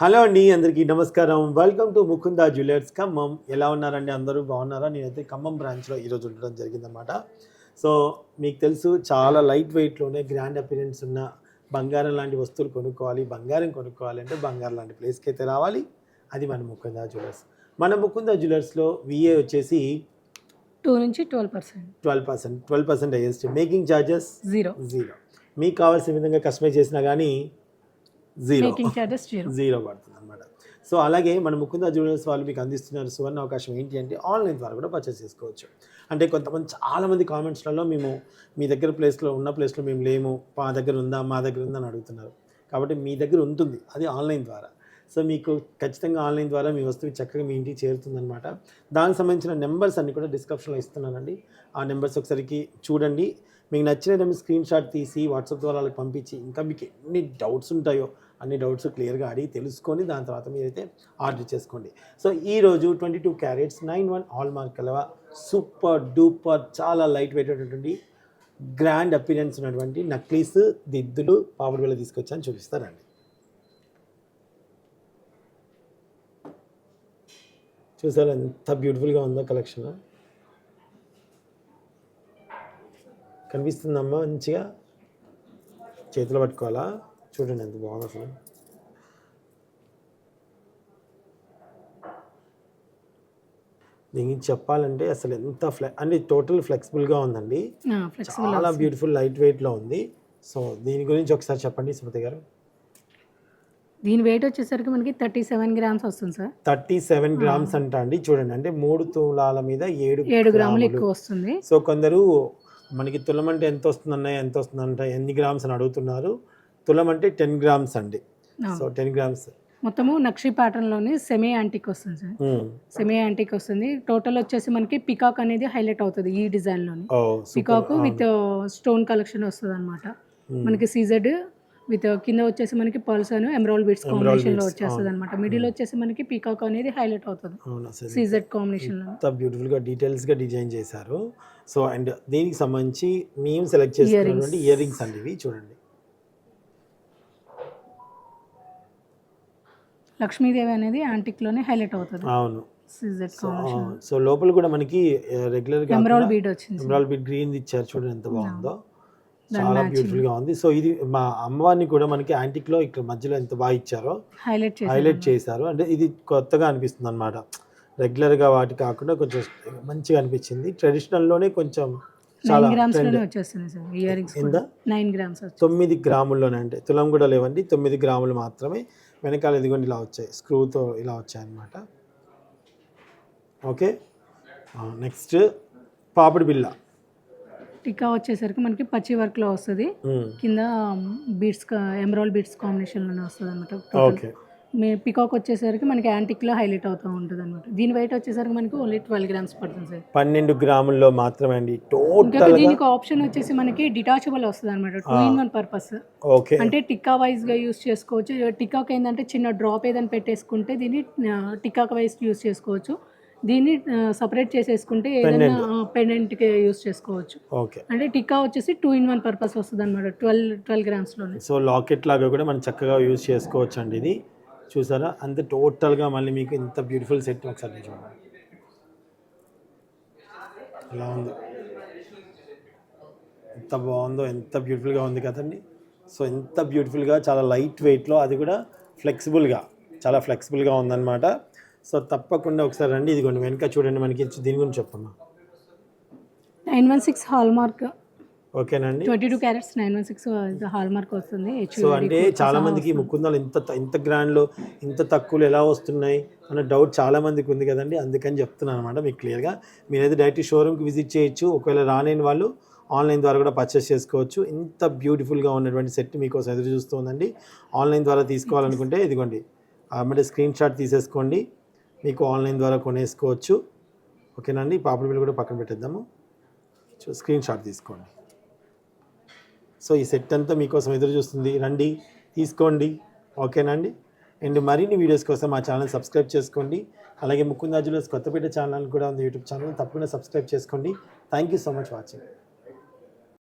Hello అండి అందరికీ నమస్కారం. Welcome to Mukunda jewellers Khammam ఎలా ఉన్నారండి అందరూ? బాగున్నారా? నేనైతే ఖమ్మం బ్రాంచ్లో ఈరోజు ఉండడం జరిగిందనమాట సో మీకు తెలుసు చాలా లైట్ వెయిట్లోనే గ్రాండ్ అపీరెన్స్ ఉన్న బంగారం లాంటి వస్తువులు కొనుక్కోవాలి బంగారం కొనుక్కోవాలి అంటే బంగారం లాంటి ప్లేస్కి అయితే రావాలి. అది మన ముకుందా జ్యువెలర్స్ మన ముకుందా జ్యువెలర్స్లో విఏ వచ్చేసి టూ నుంచి twelve percent twelve percent twelve percent making charges zero zero మీకు కావాల్సిన విధంగా కస్టమైజ్ చేసినా కానీ జీరో జీరో పడుతుంది అనమాట సో అలాగే మన ముకుంద జ్యువెలర్స్ వాళ్ళు మీకు అందిస్తున్నారు సువర్ణ అవకాశం ఏంటి అంటే ఆన్లైన్ ద్వారా కూడా పర్చేస్ చేసుకోవచ్చు. అంటే కొంతమంది చాలామంది కామెంట్స్లలో మేము మీ దగ్గర ప్లేస్లో ఉన్న ప్లేస్లో మేము లేము మా దగ్గర ఉందా మా దగ్గర ఉందా అని అడుగుతున్నారు. కాబట్టి మీ దగ్గర ఉంటుంది అది ఆన్లైన్ ద్వారా. సో మీకు ఖచ్చితంగా ఆన్లైన్ ద్వారా మీ వస్తువు చక్కగా మీ ఇంటికి చేరుతుందన్నమాట. దానికి సంబంధించిన నెంబర్స్ అన్ని కూడా డిస్క్రిప్షన్లో ఇస్తున్నానండి. ఆ నెంబర్స్ ఒకసారికి చూడండి. మీకు నచ్చినట్టు నెంబర్ స్క్రీన్ షాట్ తీసి వాట్సాప్ ద్వారా వాళ్ళకి పంపించి ఇంకా మీకు ఎన్ని డౌట్స్ ఉంటాయో అన్ని డౌట్స్ క్లియర్గా అడిగి తెలుసుకొని దాని తర్వాత మీరైతే ఆర్డర్ చేసుకోండి. సో ఈరోజు twenty two carats nine one hallmark కలవ. సూపర్ డూపర్ చాలా లైట్ వెయిట్ అయినటువంటి గ్రాండ్ అపీరెన్స్ ఉన్నటువంటి నక్లీస్ దిద్దులు పాపడి వేళ తీసుకొచ్చాను చూపిస్తారండి చూసారా ఎంత బ్యూటిఫుల్గా ఉందో కలెక్షన్ కనిపిస్తుందమ్మా మంచిగా. చేతిలో పట్టుకోవాలా? చూడండి ఎంత బాగుంది అసలు. దీనికి చెప్పాలంటే అసలు ఎంత ఫ్లె అంటే టోటల్ ఫ్లెక్సిబుల్గా ఉందండి. ఫ్లెక్సిబుల్ చాలా బ్యూటిఫుల్ లైట్ వెయిట్లో ఉంది. సో దీని గురించి ఒకసారి చెప్పండి స్మృతి గారు. దీని వెయిట్ వచ్చేసరికి మనకి థర్టీ సెవెన్ గ్రామ్స్ వస్తుంది సార్. థర్టీ సెవెన్ గ్రామ్స్ అంట అండి. చూడండి అంటే మూడు తులాల మీద ఏడు ఏడు గ్రాములు. ఎక్కువ వస్తుంది. సో కొందరు మనకి తులం అంటే ఎంత వస్తుందన్న ఎంత వస్తుందంట ఎన్ని గ్రామ్స్ అని అడుగుతున్నారు. తులం అంటే టెన్ గ్రామ్స్ అండి. So ten grams. మొత్తము నక్షి ప్యాటర్న్లోని సెమీ యాంటిక్ వస్తుంది సార్. సెమీ యాంటిక్ వస్తుంది. టోటల్ వచ్చేసి మనకి పికాక్ అనేది హైలైట్ అవుతుంది ఈ డిజైన్లోని ఓ పికాక్ విత్ స్టోన్ కలెక్షన్ వస్తుంది అనమాట మనకి సీజెడ్ విత్ కింద వచ్చేసి మనకి పల్స్ అని ఎమరాల్డ్ బీట్స్ కాంబినేషన్లో వచ్చేస్తుంది అనమాట మిడిల్ వచ్చేసి మనకి పికాక్ అనేది హైలైట్ అవుతుంది. సీజెడ్ కాంబినేషన్లో. ఎంత బ్యూటిఫుల్గా డీటెయిల్స్గా డిజైన్ చేశారు. సో అండ్ దీనికి సంబంధించి మేము సెలెక్ట్ చేసుకున్నటువంటి ఇయర్ రింగ్స్ అండి ఇవి. చూడండి. లక్ష్మీదేవి అనేది యాంటిక్లోనే హైలైట్ అవుతుంది. అవును. సో లోపల కూడా మనకి రెగ్యులర్గా ఎమరాల్డ్ బీడ్ వచ్చింది. ఎమరాల్ బిట్ గ్రీన్ ఇచ్చారు చూడండి ఎంత బాగుందో. చాలా బ్యూటిఫుల్గా ఉంది. సో ఇది మా అమ్మవారిని కూడా మనకి యాంటిక్లో ఇక్కడ మధ్యలో ఎంత బాగా ఇచ్చారో హైలైట్ చేశారు. అంటే ఇది కొత్తగా అనిపిస్తుంది అనమాట రెగ్యులర్గా వాటి కాకుండా కొంచెం మంచిగా అనిపించింది. ట్రెడిషనల్లోనే కొంచెం చాలా తొమ్మిది గ్రాముల్లోనే అంటే తులం కూడా లేవండి తొమ్మిది గ్రాములు మాత్రమే. వెనకాల ఇదిగోండి ఇలా వచ్చాయి స్క్రూతో ఇలా వచ్చాయి అనమాట ఓకే నెక్స్ట్ పాపిడి బిల్ల టిక్కా వచ్చేసరికి మనకి పచ్చి వర్క్లో వస్తుంది కింద బీట్స్ ఎమరాల్డ్ బీట్స్ కాంబినేషన్లోనే వస్తుంది అనమాట పికాక్ వచ్చేసరికి మనకి యాంటిక్లో హైలైట్ అవుతూ ఉంటుంది అనమాట దీని వెయిట్ వచ్చేసరికి మనకి ఓన్లీ ట్వెల్వ్ గ్రామ్స్ పడుతుంది సార్. పన్నెండు గ్రాముల్లో మాత్రమే అండి టోటల్ దీనికి ఆప్షన్ వచ్చేసి మనకి డిటాచబుల్ వస్తుంది అనమాట two in one purpose okay. అంటే టిక్కా వైజ్గా యూస్ చేసుకోవచ్చు. టిక్కాక్ ఏంటంటే చిన్న డ్రాప్ ఏదైనా పెట్టేసుకుంటే దీన్ని టిక్కాక్ వైజ్ యూస్ చేసుకోవచ్చు. దీన్ని సపరేట్ చేసేసుకుంటే ఏదైనా పెండెంట్కి యూస్ చేసుకోవచ్చు. ఓకే అంటే టిక్కా వచ్చేసి టూ ఇన్ వన్ పర్పస్ వస్తుంది అనమాట ట్వెల్వ్ ట్వెల్వ్ గ్రామ్స్లోనే. సో లాకెట్ లాగా కూడా మనం చక్కగా యూజ్ చేసుకోవచ్చు అండి ఇది. చూసారా? అంతే టోటల్గా మళ్ళీ మీకు ఇంత బ్యూటిఫుల్ సెట్ ఒకసారి చూడండి. ఎలా ఉంది? ఎంత బాగుందో ఎంత బ్యూటిఫుల్గా ఉంది కదండి. సో ఎంత బ్యూటిఫుల్గా చాలా లైట్ వెయిట్లో అది కూడా ఫ్లెక్సిబుల్గా చాలా ఫ్లెక్సిబుల్గా ఉందన్నమాట. సో తప్పకుండా ఒకసారి రండి. ఇదిగోండి వెనక చూడండి మనకి దీని గురించి చెప్పమ్మా. Nine one six hall mark ఓకేనండి. Twenty two carats nine one six hallmark వస్తుంది సో అంటే చాలా మందికి ముకుందాలు ఇంత ఇంత గ్రాండ్లో ఇంత తక్కువలో ఎలా వస్తున్నాయి అన్న డౌట్ చాలా మందికి ఉంది కదండి. అందుకని చెప్తున్నాను అనమాట మీకు క్లియర్గా. మీరైతే డైరెక్ట్ షోరూమ్కి విజిట్ చేయొచ్చు. ఒకవేళ రాలేని వాళ్ళు ఆన్లైన్ ద్వారా కూడా పర్చేస్ చేసుకోవచ్చు. ఇంత బ్యూటిఫుల్గా ఉన్నటువంటి సెట్ మీకోసం ఎదురు చూస్తుందండి ఆన్లైన్ ద్వారా తీసుకోవాలనుకుంటే ఇదిగోండి అంటే స్క్రీన్ షాట్ తీసేసుకోండి. మీకు ఆన్లైన్ ద్వారా కొనేసుకోవచ్చు. ఓకేనండి పాపడి బిల్ కూడా పక్కన పెట్టేద్దాము. స్క్రీన్ షాట్ తీసుకోండి. సో ఈ సెట్ అంతా మీకోసం ఎదురు చూస్తుంది. రండి తీసుకోండి. ఓకేనండి అండ్? మరిన్ని వీడియోస్ కోసం మా ఛానల్ సబ్స్క్రైబ్ చేసుకోండి. అలాగే ముకుందా జ్యువెలర్స్ కొత్తపేట ఛానల్ కూడా ఉంది యూట్యూబ్ ఛానల్. తప్పకుండా సబ్స్క్రైబ్ చేసుకోండి. Thank you so much watching.